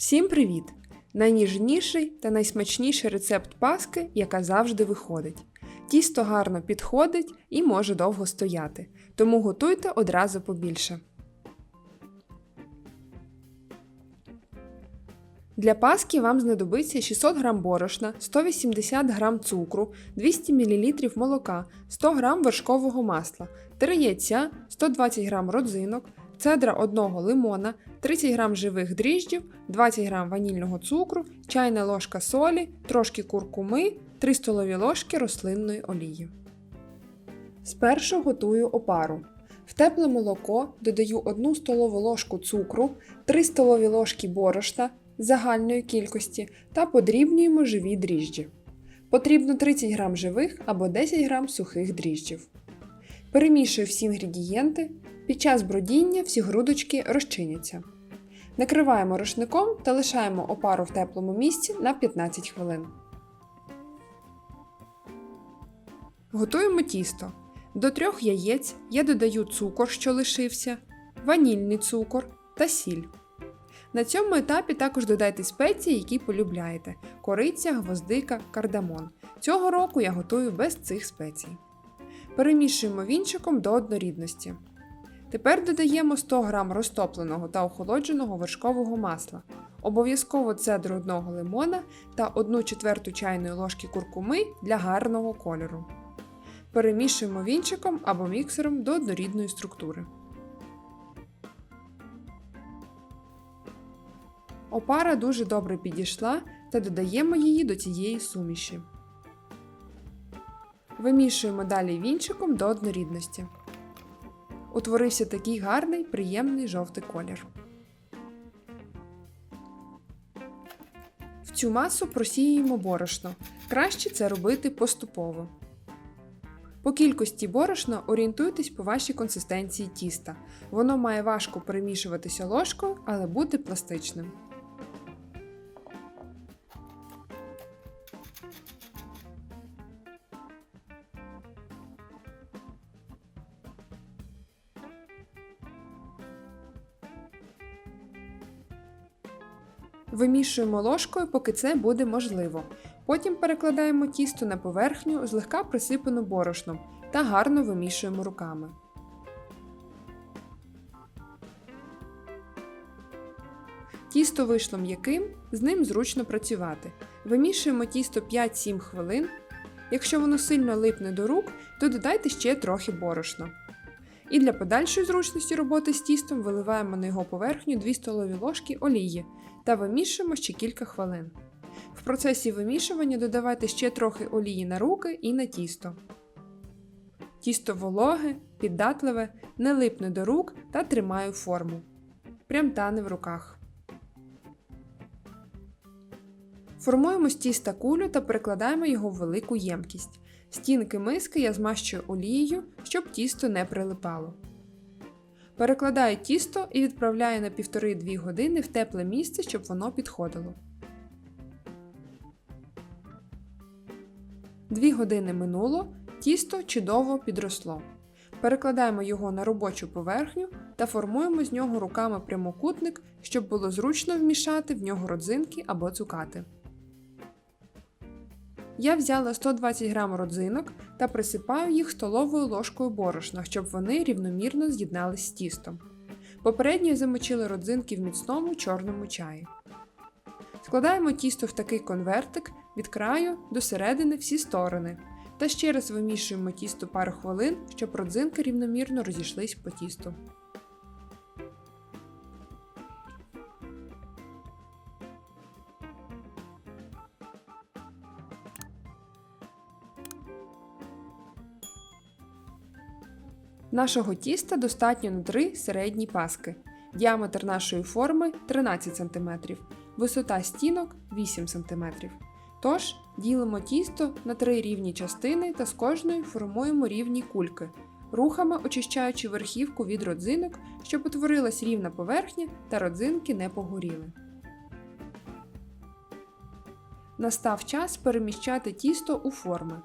Всім привіт! Найніжніший та найсмачніший рецепт паски, яка завжди виходить. Тісто гарно підходить і може довго стояти, тому готуйте одразу побільше. Для паски вам знадобиться 600 г борошна, 180 г цукру, 200 мл молока, 100 г вершкового масла, 3 яйця, 120 г родзинок, цедра одного лимона, 30 г живих дріжджів, 20 г ванільного цукру, чайна ложка солі, трошки куркуми, 3 столові ложки рослинної олії. Спершу готую опару. В тепле молоко додаю 1 столову ложку цукру, 3 столові ложки борошна загальної кількості та подрібнюємо живі дріжджі. Потрібно 30 г живих або 10 г сухих дріжджів. Перемішую всі інгредієнти. Під час бродіння всі грудочки розчиняться. Накриваємо рушником та лишаємо опару в теплому місці на 15 хвилин. Готуємо тісто. До трьох яєць я додаю цукор, що лишився, ванільний цукор та сіль. На цьому етапі також додайте спеції, які полюбляєте: кориця, гвоздика, кардамон. Цього року я готую без цих спецій. Перемішуємо вінчиком до однорідності. Тепер додаємо 100 г розтопленого та охолодженого вершкового масла, обов'язково цедру одного лимона та 1 четверту чайної ложки куркуми для гарного кольору. Перемішуємо вінчиком або міксером до однорідної структури. Опара дуже добре підійшла та додаємо її до цієї суміші. Вимішуємо далі вінчиком до однорідності. Утворився такий гарний, приємний жовтий колір. В цю масу просіюємо борошно. Краще це робити поступово. По кількості борошна орієнтуйтесь по вашій консистенції тіста. Воно має важко перемішуватися ложкою, але бути пластичним. Вимішуємо ложкою, поки це буде можливо. Потім перекладаємо тісто на поверхню, злегка присипану борошном та гарно вимішуємо руками. Тісто вийшло м'яким, з ним зручно працювати. Вимішуємо тісто 5-7 хвилин. Якщо воно сильно липне до рук, то додайте ще трохи борошна. І для подальшої зручності роботи з тістом виливаємо на його поверхню 2 столові ложки олії та вимішуємо ще кілька хвилин. В процесі вимішування додавайте ще трохи олії на руки і на тісто. Тісто вологе, піддатливе, не липне до рук та тримає форму. Прям тане в руках. Формуємо з тіста кулю та перекладаємо його в велику ємкість. Стінки миски я змащую олією, щоб тісто не прилипало. Перекладаю тісто і відправляю на 1,5-2 години в тепле місце, щоб воно підходило. 2 години минуло, тісто чудово підросло. Перекладаємо його на робочу поверхню та формуємо з нього руками прямокутник, щоб було зручно вмішати в нього родзинки або цукати. Я взяла 120 г родзинок та присипаю їх столовою ложкою борошна, щоб вони рівномірно з'єднались з тістом. Попередньо замочили родзинки в міцному чорному чаї. Складаємо тісто в такий конвертик від краю до середини всі сторони. Та ще раз вимішуємо тісто пару хвилин, щоб родзинки рівномірно розійшлись по тісту. Нашого тіста достатньо на 3 середні паски. Діаметр нашої форми 13 см, висота стінок 8 см. Тож, ділимо тісто на 3 рівні частини та з кожної формуємо рівні кульки, рухами очищаючи верхівку від родзинок, щоб утворилась рівна поверхня та родзинки не погоріли. Настав час переміщати тісто у форми.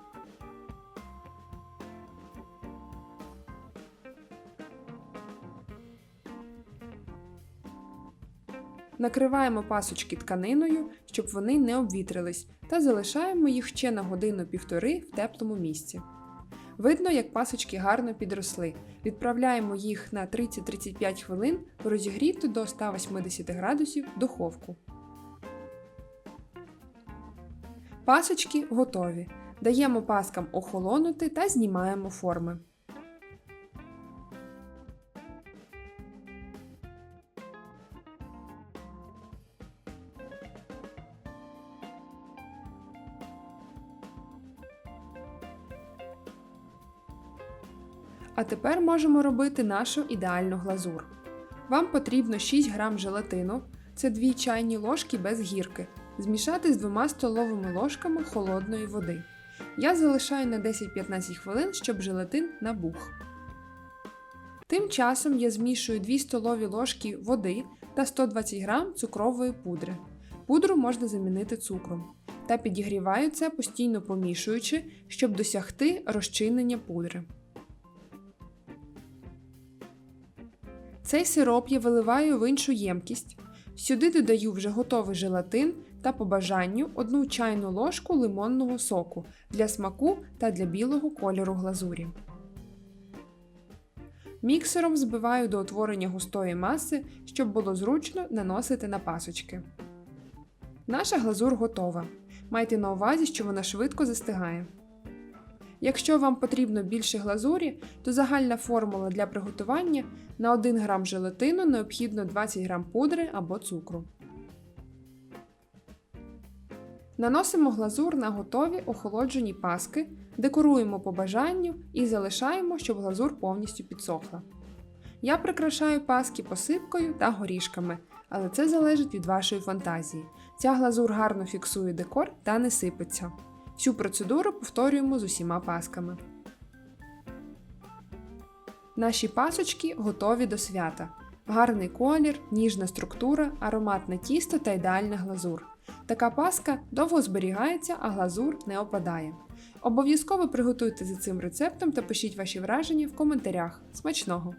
Накриваємо пасочки тканиною, щоб вони не обвітрились, та залишаємо їх ще на годину-півтори в теплому місці. Видно, як пасочки гарно підросли. Відправляємо їх на 30-35 хвилин в до 180 градусів духовку. Пасочки готові. Даємо паскам охолонути та знімаємо форми. А тепер можемо робити нашу ідеальну глазур. Вам потрібно 6 г желатину, це 2 чайні ложки без гірки, змішати з 2 столовими ложками холодної води. Я залишаю на 10-15 хвилин, щоб желатин набух. Тим часом я змішую 2 столові ложки води та 120 г цукрової пудри. Пудру можна замінити цукром. Та підігріваю це постійно помішуючи, щоб досягти розчинення пудри. Цей сироп я виливаю в іншу ємкість. Сюди додаю вже готовий желатин та по бажанню одну чайну ложку лимонного соку для смаку та для білого кольору глазурі. Міксером збиваю до утворення густої маси, щоб було зручно наносити на пасочки. Наша глазур готова. Майте на увазі, що вона швидко застигає. Якщо вам потрібно більше глазурі, то загальна формула для приготування на 1 г желатину необхідно 20 г пудри або цукру. Наносимо глазур на готові охолоджені паски, декоруємо по бажанню і залишаємо, щоб глазур повністю підсохла. Я прикрашаю паски посипкою та горішками, але це залежить від вашої фантазії. Ця глазур гарно фіксує декор та не сипеться. Цю процедуру повторюємо з усіма пасками. Наші пасочки готові до свята. Гарний колір, ніжна структура, ароматне тісто та ідеальна глазур. Така паска довго зберігається, а глазур не опадає. Обов'язково приготуйте за цим рецептом та пишіть ваші враження в коментарях. Смачного!